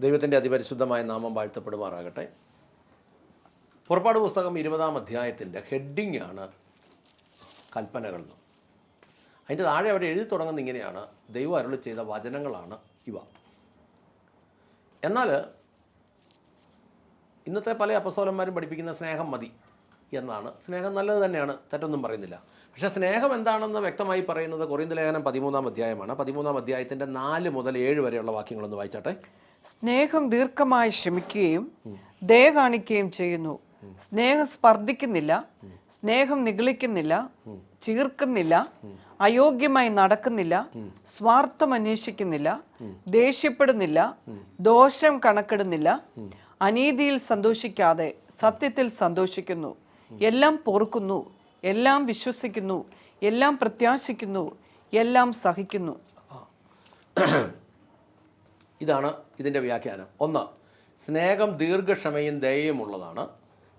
ദൈവത്തിന്റെ അതിപരിശുദ്ധമായ നാമം വാഴ്ത്തപ്പെടുമാറാകട്ടെ. പുറപ്പാട് പുസ്തകം ഇരുപതാം അധ്യായത്തിന്റെ ഹെഡിങ് ആണ് കൽപ്പനകൾ അതിന്റെ താഴെ അവർ എഴുതി തുടങ്ങുന്ന ഇങ്ങനെയാണ്. ദൈവം അരുളി ചെയ്ത വചനങ്ങളാണ് ഇവ. എന്നാൽ ഇന്നത്തെ പല അപ്പസോലന്മാരും പഠിപ്പിക്കുന്ന സ്നേഹം മതി. എന്നാണ്. സ്നേഹം നല്ലത് തന്നെയാണ്. തെറ്റൊന്നും പറയുന്നില്ല. പക്ഷേ സ്നേഹം എന്താണെന്ന് വ്യക്തമായി പറയുന്നത് കൊറിന്ത ലേഖനം പതിമൂന്നാം അധ്യായമാണ്. പതിമൂന്നാം അധ്യായത്തിന്റെ നാല് മുതൽ ഏഴ് വരെയുള്ള വാക്യങ്ങളൊന്ന് വായിച്ചാട്ടെ? സ്നേഹം ദീർഘമായി ക്ഷമിക്കുകയും ദയ കാണിക്കുകയും ചെയ്യുന്നു. സ്നേഹം സ്പർദ്ധിക്കുന്നില്ല. സ്നേഹം നിഗളിക്കുന്നില്ല. ചീർക്കുന്നില്ല. അയോഗ്യമായി നടക്കുന്നില്ല. സ്വാർത്ഥം അന്വേഷിക്കുന്നില്ല. ദേഷ്യപ്പെടുന്നില്ല. ദോഷം കണക്കിടുന്നില്ല. അനീതിയിൽ സന്തോഷിക്കാതെ സത്യത്തിൽ സന്തോഷിക്കുന്നു. എല്ലാം പൊറുക്കുന്നു എല്ലാം വിശ്വസിക്കുന്നു എല്ലാം പ്രത്യാശിക്കുന്നു എല്ലാം സഹിക്കുന്നു. ഇതാണ് ഇതിന്റെ വ്യാഖ്യാനം. ഒന്ന് സ്നേഹം ദീർഘക്ഷമയും ദയയും ഉള്ളതാണ്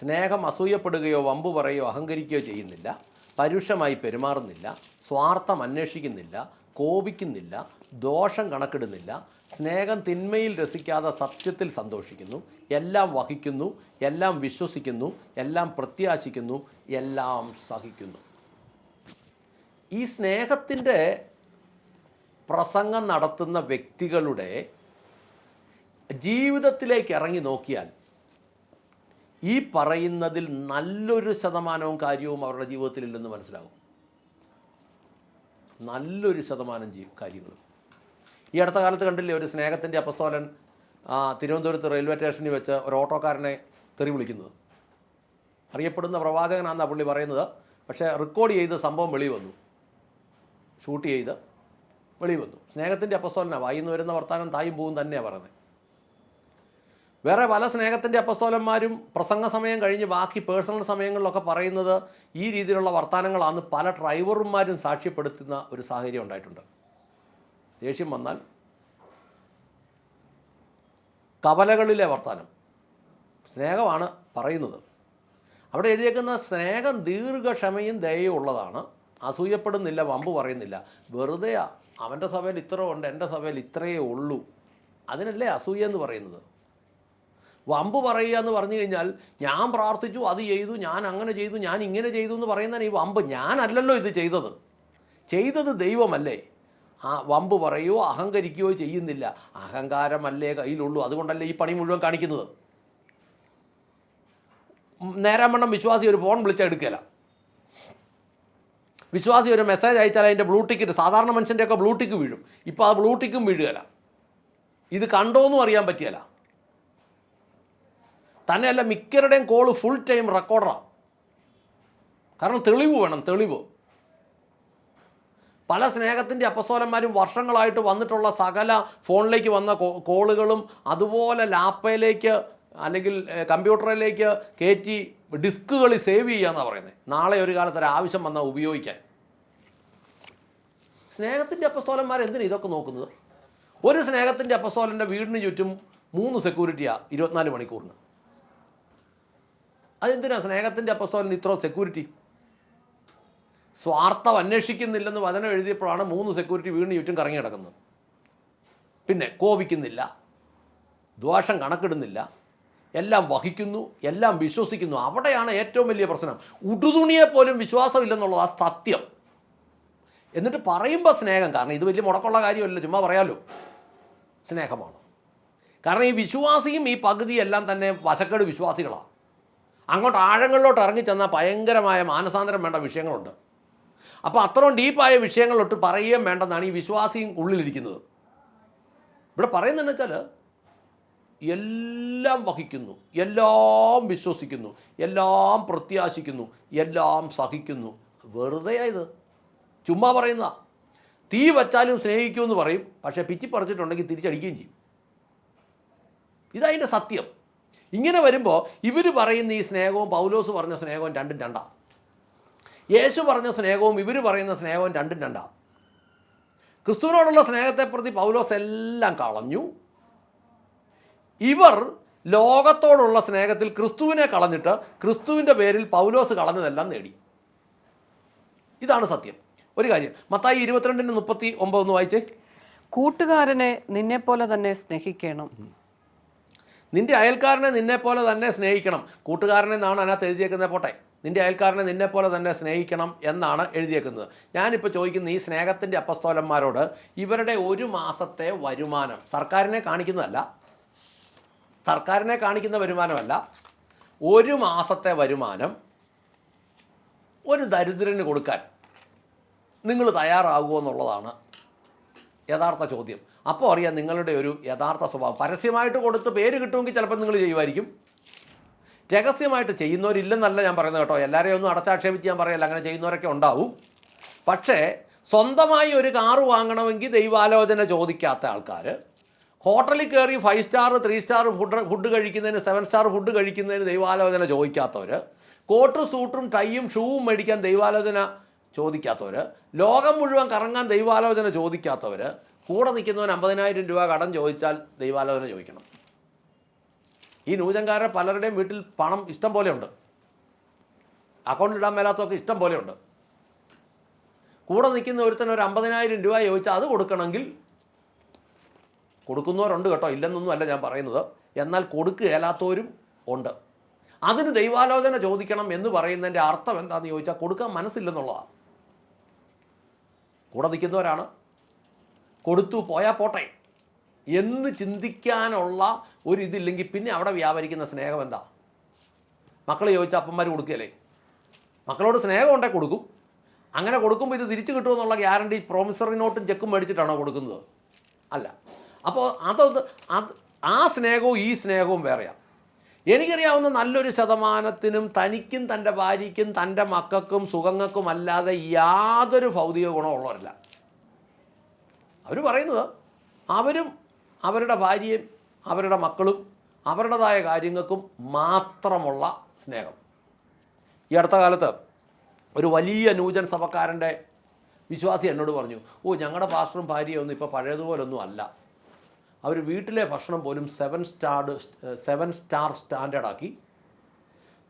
സ്നേഹം അസൂയപ്പെടുകയോ വമ്പു പറയുകയോ അഹങ്കരിക്കുകയോ ചെയ്യുന്നില്ല. പരുഷമായി പെരുമാറുന്നില്ല. സ്വാർത്ഥം അന്വേഷിക്കുന്നില്ല. കോപിക്കുന്നില്ല. ദോഷം കണക്കിടുന്നില്ല. സ്നേഹം തിന്മയിൽ രസിക്കാതെ സത്യത്തിൽ സന്തോഷിക്കുന്നു. എല്ലാം വഹിക്കുന്നു എല്ലാം വിശ്വസിക്കുന്നു എല്ലാം പ്രത്യാശിക്കുന്നു എല്ലാം സഹിക്കുന്നു. ഈ സ്നേഹത്തിന്റെ പ്രസംഗം നടത്തുന്ന വ്യക്തികളുടെ ജീവിതത്തിലേക്ക് ഇറങ്ങി നോക്കിയാൽ ഈ പറയുന്നതിൽ നല്ലൊരു ശതമാനവും കാര്യവും അവരുടെ ജീവിതത്തിലില്ലെന്ന് മനസ്സിലാകും. നല്ലൊരു ശതമാനം കാര്യങ്ങളും. ഈ അടുത്ത കാലത്ത് കണ്ടില്ലേ ഒരു സ്നേഹത്തിന്റെ അപ്പസ്തോലൻ തിരുവനന്തപുരത്ത് റെയിൽവേ സ്റ്റേഷനിൽ വെച്ച് ഒരു ഓട്ടോക്കാരനെ തെറി വിളിക്കുന്നത്. അറിയപ്പെടുന്ന പ്രവാചകനാണെന്നാണ് പുള്ളി പറയുന്നത്. പക്ഷേ റെക്കോർഡ് ചെയ്ത് സംഭവം വെളി വന്നു. ഷൂട്ട് ചെയ്ത് വെളി വന്നു. സ്നേഹത്തിന്റെ അപ്പസ്തോലനാണ് വായിന്ന് വരുന്ന വർത്താനം തായും പോവും തന്നെയാണ് പറയുന്നത്. വേറെ പല സ്നേഹത്തിന്റെ അപ്പസ്തോലന്മാരും പ്രസംഗ സമയം കഴിഞ്ഞ് ബാക്കി പേഴ്സണൽ സമയങ്ങളിലൊക്കെ പറയുന്നത് ഈ രീതിയിലുള്ള വർത്തമാനങ്ങളാണ് പല ഡ്രൈവർമാരും സാക്ഷ്യപ്പെടുത്തുന്ന ഒരു സാഹചര്യം ഉണ്ടായിട്ടുണ്ട്. ദേഷ്യം വന്നാൽ കവലകളിലെ വർത്തമാനം സ്നേഹമാണ് പറയുന്നത്. അവിടെ എഴുതിയേക്കുന്ന സ്നേഹം ദീർഘക്ഷമയും ദയയും ഉള്ളതാണ്. അസൂയപ്പെടുന്നില്ല വമ്പ് പറയുന്നില്ല. വെറുതെയാ. അവന്റെ സഭയിൽ ഇത്ര ഉണ്ട് എന്റെ സഭയിൽ ഇത്രയേ ഉള്ളൂ. അതിനല്ലേ അസൂയ എന്ന് പറയുന്നത്? വമ്പ് പറയുക എന്ന് പറഞ്ഞു കഴിഞ്ഞാൽ ഞാൻ പ്രാർത്ഥിച്ചു അത് ചെയ്തു ഞാൻ അങ്ങനെ ചെയ്തു ഞാൻ ഇങ്ങനെ ചെയ്തു എന്ന് പറയുന്നതിന് ഈ വമ്പ്. ഞാനല്ലല്ലോ ഇത് ചെയ്തത്. ചെയ്തത് ദൈവമല്ലേ? വമ്പ് പറയുകയോ അഹങ്കരിക്കുകയോ ചെയ്യുന്നില്ല. അഹങ്കാരമല്ലേ കയ്യിലുള്ളൂ. അതുകൊണ്ടല്ലേ ഈ പണി മുഴുവൻ കാണിക്കുന്നത്. നേരം നേരാമണ്ണം വിശ്വാസി ഒരു ഫോൺ വിളിച്ചാൽ എടുക്കില്ല വിശ്വാസി ഒരു മെസ്സേജ് അയച്ചാൽ അതിന്റെ ബ്ലൂ ടിക്കറ്റ് സാധാരണ മനുഷ്യന്റെയൊക്കെ ബ്ലൂ ടിക്ക് വീഴും. ഇപ്പോൾ ആ ബ്ലൂ ടിക്കും വീഴുകയില്ല ഇത് കണ്ടോന്നും അറിയാൻ പറ്റിയല്ല തന്നെയല്ല മിക്കരുടെയും കോൾ ഫുൾ ടൈം റെക്കോർഡറാണ് കാരണം തെളിവ് വേണം തെളിവ്. പല സ്നേഹത്തിന്റെ അപ്പസോലന്മാരും വർഷങ്ങളായിട്ട് വന്നിട്ടുള്ള സകല ഫോണിലേക്ക് വന്ന കോളുകളും അതുപോലെ ലാപ്പയിലേക്ക് അല്ലെങ്കിൽ കമ്പ്യൂട്ടറിലേക്ക് കയറ്റി ഡിസ്കുകളിൽ സേവ് ചെയ്യാന്നാണ് പറയുന്നത് നാളെ ഒരു കാലത്ത് ഒരു ആവശ്യം വന്നാൽ ഉപയോഗിക്കാൻ. സ്നേഹത്തിന്റെ അപ്പസ്തോലന്മാർ എന്തിനാ ഇതൊക്കെ നോക്കുന്നത്? ഒരു സ്നേഹത്തിന്റെ അപ്പസ്തോലന്റെ വീടിന് ചുറ്റും മൂന്ന് സെക്യൂരിറ്റിയാണ് ഇരുപത്തിനാല് മണിക്കൂറിന്. അതെന്തിനാണ് സ്നേഹത്തിന്റെ അപ്പസ്തോലന് ഇത്ര സെക്യൂരിറ്റി സ്വാർത്ഥം അന്വേഷിക്കുന്നില്ലെന്ന് വചനം എഴുതിയപ്പോഴാണ് മൂന്ന് സെക്യൂരിറ്റി വീണ് ചുറ്റും കറങ്ങി കിടക്കുന്നത്. പിന്നെ കോപിക്കുന്നില്ല ദോഷം കണക്കിടുന്നില്ല എല്ലാം വഹിക്കുന്നു എല്ലാം വിശ്വസിക്കുന്നു. അവിടെയാണ് ഏറ്റവും വലിയ പ്രശ്നം. ഉടുതുണിയെ പോലും വിശ്വാസമില്ലെന്നുള്ളത് ആ സത്യം. എന്നിട്ട് പറയുമ്പോൾ സ്നേഹം കാരണം ഇത് വലിയ മുടക്കമുള്ള കാര്യമല്ല ചുമ്മാ പറയാമല്ലോ സ്നേഹമാണ്. കാരണം ഈ വിശ്വാസിയും ഈ പകുതിയെല്ലാം തന്നെ വശക്കേട് വിശ്വാസികളാണ്. അങ്ങോട്ട് ആഴങ്ങളിലോട്ട് ഇറങ്ങിച്ചെന്നാൽ ഭയങ്കരമായ മാനസാന്തരം വേണ്ട വിഷയങ്ങളുണ്ട്. അപ്പോൾ അത്രയും ഡീപ്പായ വിഷയങ്ങളൊട്ട് പറയുകയും വേണ്ടെന്നാണ് ഈ വിശ്വാസിയും ഉള്ളിലിരിക്കുന്നത്. ഇവിടെ പറയുന്നതെന്ന് വെച്ചാൽ എല്ലാം വഹിക്കുന്നു എല്ലാം വിശ്വസിക്കുന്നു എല്ലാം പ്രത്യാശിക്കുന്നു എല്ലാം സഹിക്കുന്നു. വെറുതെ ഇത് ചുമ്മാ പറയുന്ന തീ വച്ചാലും സ്നേഹിക്കുമെന്ന് പറയും പക്ഷേ പിച്ചി പറിച്ചിട്ടുണ്ടെങ്കിൽ തിരിച്ചടിക്കുകയും ചെയ്യും. ഇതതിന്റെ സത്യം. ഇങ്ങനെ വരുമ്പോൾ ഇവർ പറയുന്ന ഈ സ്നേഹവും പൗലോസ് പറഞ്ഞ സ്നേഹവും രണ്ടും രണ്ടാ. യേശു പറഞ്ഞ സ്നേഹവും ഇവർ പറയുന്ന സ്നേഹവും രണ്ടും രണ്ടാണ് ക്രിസ്തുവിനോടുള്ള സ്നേഹത്തെ പ്രതി പൗലോസ് എല്ലാം കളഞ്ഞു. ഇവർ ലോകത്തോടുള്ള സ്നേഹത്തിൽ ക്രിസ്തുവിനെ കളഞ്ഞിട്ട് ക്രിസ്തുവിന്റെ പേരിൽ പൗലോസ് കളഞ്ഞതെല്ലാം നേടി. ഇതാണ് സത്യം. ഒരു കാര്യം മത്തായി ഇരുപത്തിരണ്ടിന് മുപ്പത്തി ഒമ്പതൊന്ന് വായിച്ചേ. കൂട്ടുകാരനെ നിന്നെപ്പോലെ തന്നെ സ്നേഹിക്കണം. നിന്റെ അയൽക്കാരനെ നിന്നെപ്പോലെ തന്നെ സ്നേഹിക്കണം. കൂട്ടുകാരനെ എന്നാണ് അതിനകത്ത് എഴുതിയേക്കുന്നത്. പോട്ടെ. നിന്റെ അയൽക്കാരനെ നിന്നെപ്പോലെ തന്നെ സ്നേഹിക്കണം എന്നാണ് എഴുതിയേക്കുന്നത്. ഞാനിപ്പോൾ ചോദിക്കുന്ന ഈ സ്നേഹത്തിന്റെ അപ്പസ്തോലന്മാരോട് ഇവരുടെ ഒരു മാസത്തെ വരുമാനം സർക്കാരിനെ കാണിക്കുന്നതല്ല. സർക്കാരിനെ കാണിക്കുന്ന വരുമാനമല്ല. ഒരു മാസത്തെ വരുമാനം ഒരു ദരിദ്രന് കൊടുക്കാൻ നിങ്ങൾ തയ്യാറാകുമോ എന്നുള്ളതാണ് യഥാർത്ഥ ചോദ്യം. അപ്പോൾ അറിയാം നിങ്ങളുടെ ഒരു യഥാർത്ഥ സ്വഭാവം. പരസ്യമായിട്ട് കൊടുത്ത് പേര് കിട്ടുമെങ്കിൽ ചിലപ്പോൾ നിങ്ങൾ ചെയ്യുമായിരിക്കും. രഹസ്യമായിട്ട് ചെയ്യുന്നവരില്ലെന്നല്ല ഞാൻ പറയുന്നത് കേട്ടോ. എല്ലാവരെയും ഒന്നും അടച്ചാക്ഷേപിച്ച് ഞാൻ പറയല്ല അങ്ങനെ ചെയ്യുന്നവരൊക്കെ ഉണ്ടാവും. പക്ഷേ സ്വന്തമായി ഒരു കാറ് വാങ്ങണമെങ്കിൽ ദൈവാലോചന ചോദിക്കാത്ത ആൾക്കാർ ഹോട്ടലിൽ കയറി five star three star food food കഴിക്കുന്നതിന് സെവൻ സ്റ്റാർ ഫുഡ് കഴിക്കുന്നതിന് ദൈവാലോചന ചോദിക്കാത്തവർ കോട്ടും സൂട്ടും ടൈയും ഷൂവും മേടിക്കാൻ ദൈവാലോചന ചോദിക്കാത്തവർ ലോകം മുഴുവൻ കറങ്ങാൻ ദൈവാലോചന ചോദിക്കാത്തവർ കൂടെ നിൽക്കുന്നവൻ അമ്പതിനായിരം രൂപ കടം ചോദിച്ചാൽ ദൈവാലോചന ചോദിക്കണം. ഈ നൂജൻകാരെ പലരുടെയും വീട്ടിൽ പണം ഇഷ്ടം പോലെയുണ്ട്. അക്കൗണ്ടിൽ ഇടാൻ മേലാത്തതൊക്കെ ഇഷ്ടം പോലെയുണ്ട്. കൂടെ നിൽക്കുന്ന ഒരുത്തന് ഒരു അമ്പതിനായിരം രൂപ ചോദിച്ചാൽ അത് കൊടുക്കണമെങ്കിൽ കൊടുക്കുന്നവരുണ്ട് കേട്ടോ. ഇല്ലെന്നൊന്നും അല്ല ഞാൻ പറയുന്നത്. എന്നാൽ കൊടുക്കുകയില്ലാത്തവരും ഉണ്ട്. അതിന് ദൈവാലോചന ചോദിക്കണം എന്ന് പറയുന്നതിന്റെ അർത്ഥം എന്താണെന്ന് ചോദിച്ചാൽ കൊടുക്കാൻ മനസ്സില്ലെന്നുള്ളതാണ്. കൂടെ നിൽക്കുന്നവരാണ്. കൊടുത്തു പോയാൽ പോട്ടെ. എന്ന് ചിന്തിക്കാനുള്ള ഒരു ഇതില്ലെങ്കിൽ പിന്നെ അവിടെ വ്യാപരിക്കുന്ന സ്നേഹം എന്താ? മക്കൾ ചോദിച്ച അപ്പന്മാർ കൊടുക്കുകയല്ലേ? മക്കളോട് സ്നേഹം കൊടുക്കും. അങ്ങനെ കൊടുക്കുമ്പോൾ ഇത് തിരിച്ചു കിട്ടുമെന്നുള്ള ഗ്യാരണ്ടി പ്രോമിസറി നോട്ടും ചെക്കും മേടിച്ചിട്ടാണോ കൊടുക്കുന്നത്? അല്ല. അപ്പോൾ അതൊന്ന് അത് ആ സ്നേഹവും ഈ സ്നേഹവും വേറെയാണ് എനിക്കറിയാവുന്ന നല്ലൊരു ശതമാനത്തിനും തനിക്കും തന്റെ ഭാര്യയ്ക്കും തന്റെ മക്കൾക്കും സുഖങ്ങൾക്കും അല്ലാതെ യാതൊരു ഭൗതിക ഗുണമുള്ളവരല്ല അവർ പറയുന്നത് അവരും അവരുടെ ഭാര്യയും അവരുടെ മക്കളും അവരുടേതായ കാര്യങ്ങൾക്കും മാത്രമുള്ള സ്നേഹം. ഈ അടുത്ത കാലത്ത് ഒരു വലിയ നൂജൻ സഭക്കാരന്റെ വിശ്വാസി എന്നോട് പറഞ്ഞു ഓ ഞങ്ങളുടെ പാസ്റ്ററും ഭാര്യയൊന്നും ഇപ്പോൾ പഴയതുപോലൊന്നും അല്ല. അവർ വീട്ടിലെ ഭക്ഷണം പോലും സെവൻ സ്റ്റാർഡ് സെവൻ സ്റ്റാർ സ്റ്റാൻഡേർഡാക്കി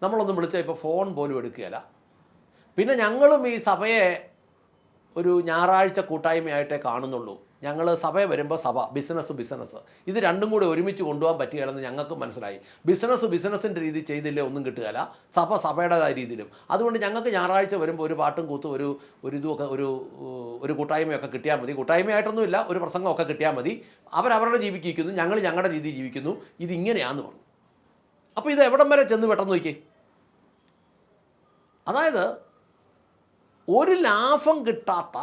നമ്മളൊന്നും വിളിച്ചാൽ ഇപ്പോൾ ഫോൺ പോലും എടുക്കുകയില്ല. പിന്നെ ഞങ്ങളും ഈ സഭയെ ഒരു ഞായറാഴ്ച കൂട്ടായ്മയായിട്ടേ കാണുന്നുള്ളൂ. ഞങ്ങൾ സഭ വരുമ്പോൾ സഭ ബിസിനസ് ബിസിനസ് ഇത് രണ്ടും കൂടി ഒരുമിച്ച് കൊണ്ടുപോകാൻ പറ്റുകയാണെന്ന് ഞങ്ങൾക്ക് മനസ്സിലായി. ബിസിനസ് ബിസിനസ്സിന്റെ രീതി ചെയ്തില്ലേ ഒന്നും കിട്ടുകയില്ല. സഭ സഭയുടേതായ രീതിയിലും. അതുകൊണ്ട് ഞങ്ങൾക്ക് ഞായറാഴ്ച വരുമ്പോൾ ഒരു പാട്ടും കൂത്തും ഒരു ഒരു ഇതുമൊക്കെ ഒരു ഒരു കൂട്ടായ്മയൊക്കെ കിട്ടിയാൽ മതി. കൂട്ടായ്മയായിട്ടൊന്നുമില്ല ഒരു പ്രസംഗമൊക്കെ കിട്ടിയാൽ മതി. അവരവരുടെ ജീവിക്കുന്നു ഞങ്ങൾ ഞങ്ങളുടെ രീതി ജീവിക്കുന്നു. ഇതിങ്ങനെയാന്ന് പറഞ്ഞു. അപ്പോൾ ഇത് എവിടം വരെ ചെന്ന് പെട്ടെന്ന് നോക്കി അതായത് ഒരു ലാഭം കിട്ടാത്ത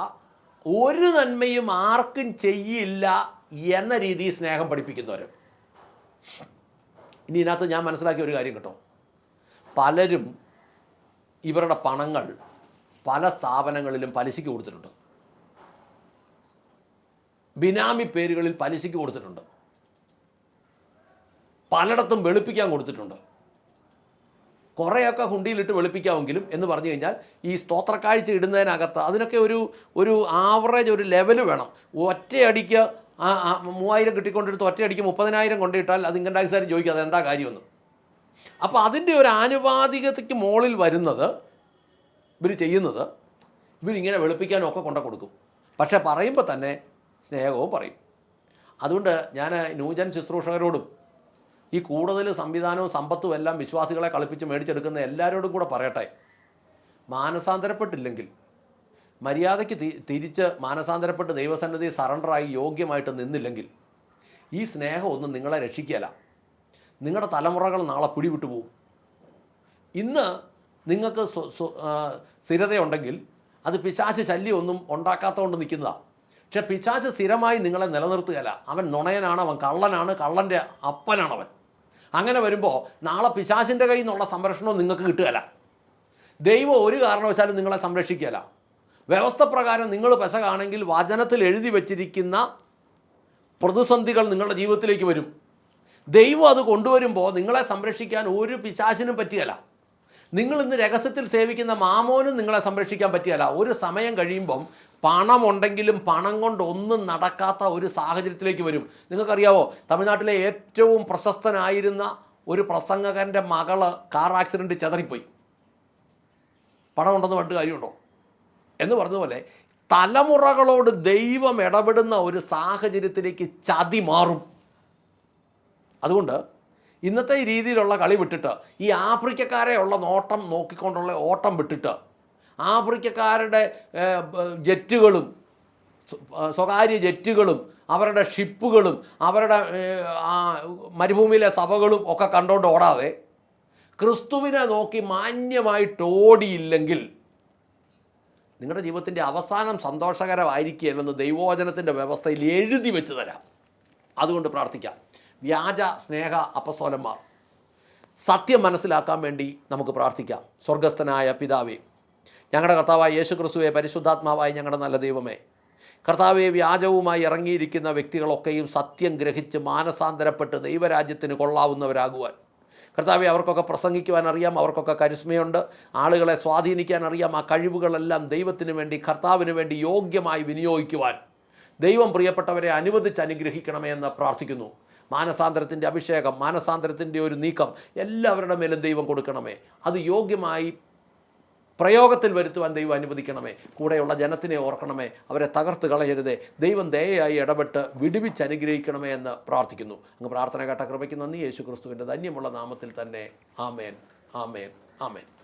ഒരു നന്മയും ആർക്കും ചെയ്യില്ല എന്ന രീതിയിൽ സ്നേഹം പഠിപ്പിക്കുന്നവർ ഇനി ഇതിനകത്ത് ഞാൻ മനസ്സിലാക്കിയ ഒരു കാര്യം കേട്ടോ. പലരും ഇവരുടെ പണങ്ങൾ പല സ്ഥാപനങ്ങളിലും പലിശയ്ക്ക് കൊടുത്തിട്ടുണ്ട്. ബിനാമി പേരുകളിൽ പലിശയ്ക്ക് കൊടുത്തിട്ടുണ്ട്. പലയിടത്തും വെളുപ്പിക്കാൻ കൊടുത്തിട്ടുണ്ട്. കുറേയൊക്കെ ഹുണ്ടിയിലിട്ട് വെളുപ്പിക്കാമെങ്കിലും എന്ന് പറഞ്ഞു കഴിഞ്ഞാൽ ഈ സ്തോത്രക്കാഴ്ച ഇടുന്നതിനകത്ത് അതിനൊക്കെ ഒരു ഒരു ആവറേജ് ഒരു ലെവൽ വേണം. ഒറ്റയടിക്ക് ആ മൂവായിരം കിട്ടിക്കൊണ്ടെടുത്ത് ഒറ്റയടിക്ക് മുപ്പതിനായിരം കൊണ്ടിട്ടാൽ അത് ഇൻകം ടാക്സുകാർ ചോദിക്കും അതെന്താ കാര്യമെന്ന്. അപ്പോൾ അതിന്റെ ഒരു ആനുപാതികതയ്ക്ക് മുകളിൽ വരുന്നത് ഇവർ ചെയ്യുന്നത് ഇവരിങ്ങനെ വെളുപ്പിക്കാനും ഒക്കെ കൊണ്ട കൊടുക്കും. പക്ഷേ പറയുമ്പോൾ തന്നെ സ്നേഹവും പറയും. അതുകൊണ്ട് ഞാൻ ന്യൂജൻ ശുശ്രൂഷകരോടും ഈ കൂടുതൽ സംവിധാനവും സമ്പത്തും എല്ലാം വിശ്വാസികളെ കളിപ്പിച്ച് മേടിച്ചെടുക്കുന്ന എല്ലാവരോടും കൂടെ പറയട്ടെ. മാനസാന്തരപ്പെട്ടില്ലെങ്കിൽ മര്യാദയ്ക്ക് തിരിച്ച് മാനസാന്തരപ്പെട്ട് ദൈവസന്നിധി സറണ്ടറായി യോഗ്യമായിട്ട് നിന്നില്ലെങ്കിൽ ഈ സ്നേഹമൊന്നും നിങ്ങളെ രക്ഷിക്കുകയല്ല. നിങ്ങളുടെ തലമുറകൾ നാളെ പിടിവിട്ടു പോകും ഇന്ന് നിങ്ങൾക്ക് സ്ഥിരതയുണ്ടെങ്കിൽ അത് പിശാച് ശല്യമൊന്നും ഉണ്ടാക്കാത്തതുകൊണ്ട് നിൽക്കുന്നതാണ് പക്ഷെ പിശാച് സ്ഥിരമായി നിങ്ങളെ നിലനിർത്തുകയല്ല. അവൻ നുണയനാണ് അവൻ കള്ളനാണ് കള്ളന്റെ അപ്പനാണ് അവൻ അങ്ങനെ വരുമ്പോൾ നാളെ പിശാസിന്റെ കയ്യിൽ നിന്നുള്ള സംരക്ഷണവും നിങ്ങൾക്ക് കിട്ടുകയില്ല. ദൈവം ഒരു കാരണവശാലും നിങ്ങളെ സംരക്ഷിക്കുകയില്ല. വ്യവസ്ഥ പ്രകാരം നിങ്ങൾ പെശകാണെങ്കിൽ വചനത്തിൽ എഴുതി വച്ചിരിക്കുന്ന പ്രതിസന്ധികൾ നിങ്ങളുടെ ജീവിതത്തിലേക്ക് വരും. ദൈവം അത് കൊണ്ടുവരുമ്പോൾ നിങ്ങളെ സംരക്ഷിക്കാൻ ഒരു പിശാശിനും പറ്റുകയില്ല. നിങ്ങൾ ഇന്ന് രഹസ്യത്തിൽ സേവിക്കുന്ന മാമോനും നിങ്ങളെ സംരക്ഷിക്കാൻ പറ്റുകയില്ല. ഒരു സമയം കഴിയുമ്പം പണമുണ്ടെങ്കിലും പണം കൊണ്ട് ഒന്നും നടക്കാത്ത ഒരു സാഹചര്യത്തിലേക്ക് വരും. നിങ്ങൾക്കറിയാവോ തമിഴ്നാട്ടിലെ ഏറ്റവും പ്രശസ്തനായിരുന്ന ഒരു പ്രസംഗകന്റെ മകൾ കാർ ആക്സിഡന്റ് ചെതറിപ്പോയി. പണമുണ്ടെന്ന് പണ്ട് കാര്യമുണ്ടോ? എന്ന് പറഞ്ഞതുപോലെ തലമുറകളോട് ദൈവം ഇടപെടുന്ന ഒരു സാഹചര്യത്തിലേക്ക് ചതി മാറും. അതുകൊണ്ട് ഇന്നത്തെ രീതിയിലുള്ള കളി വിട്ടിട്ട് ഈ ആഫ്രിക്കക്കാരെ ഉള്ള നോട്ടം നോക്കിക്കൊണ്ടുള്ള ഓട്ടം വിട്ടിട്ട് ആഫ്രിക്കക്കാരുടെ ജെറ്റുകളും സ്വകാര്യ ജെറ്റുകളും അവരുടെ ഷിപ്പുകളും അവരുടെ മരുഭൂമിയിലെ സഭകളും ഒക്കെ കണ്ടുകൊണ്ട് ഓടാതെ ക്രിസ്തുവിനെ നോക്കി മാന്യമായിട്ട് ഓടിയില്ലെങ്കിൽ നിങ്ങളുടെ ജീവിതത്തിന്റെ അവസാനം സന്തോഷകരമായിരിക്കുകയല്ലെന്ന് ദൈവവചനത്തിന്റെ വ്യവസ്ഥയിൽ എഴുതി വെച്ച് തരാം. അതുകൊണ്ട് പ്രാർത്ഥിക്കാം. വ്യാജ സ്നേഹ അപ്പസോലന്മാർ സത്യം മനസ്സിലാക്കാൻ വേണ്ടി നമുക്ക് പ്രാർത്ഥിക്കാം. സ്വർഗസ്ഥനായ പിതാവേ ഞങ്ങളുടെ കർത്താവായ യേശു ക്രിസ്തുവെ പരിശുദ്ധാത്മാവായി ഞങ്ങളുടെ നല്ല ദൈവമേ. കർത്താവെ വ്യാജവുമായി ഇറങ്ങിയിരിക്കുന്ന വ്യക്തികളൊക്കെയും സത്യം ഗ്രഹിച്ച് മാനസാന്തരപ്പെട്ട് ദൈവരാജ്യത്തിന് കൊള്ളാവുന്നവരാകുവാൻ. കർത്താവെ അവർക്കൊക്കെ പ്രസംഗിക്കുവാൻ അറിയാം അവർക്കൊക്കെ കരിസ്മയുണ്ട്. ആളുകളെ സ്വാധീനിക്കാൻ അറിയാം ആ കഴിവുകളെല്ലാം ദൈവത്തിന് വേണ്ടി കർത്താവിന് വേണ്ടി യോഗ്യമായി വിനിയോഗിക്കുവാൻ. ദൈവം പ്രിയപ്പെട്ടവരെ അനുവദിച്ച് അനുഗ്രഹിക്കണമേ എന്ന് പ്രാർത്ഥിക്കുന്നു. മാനസാന്തരത്തിന്റെ അഭിഷേകം മാനസാന്തരത്തിന്റെ ഒരു നീക്കം എല്ലാവരുടെ മേലും ദൈവം കൊടുക്കണമേ. അത് യോഗ്യമായി പ്രയോഗത്തിൽ വരുത്തുവാൻ ദൈവം അനുവദിക്കണമേ. കൂടെയുള്ള ജനത്തിനെ ഓർക്കണമേ. അവരെ തകർത്ത് കളയരുതേ. ദൈവം ദയയായി ഇടപെട്ട് വിടുവിച്ച് അനുഗ്രഹിക്കണമേ എന്ന് പ്രാർത്ഥിക്കുന്നു. അങ്ങ് പ്രാർത്ഥന കേട്ട കൃപയ്ക്ക് നന്ദി. യേശു ക്രിസ്തുവിന്റെ ധന്യമുള്ള നാമത്തിൽ തന്നെ ആമേൻ. ആമേൻ. ആമേൻ.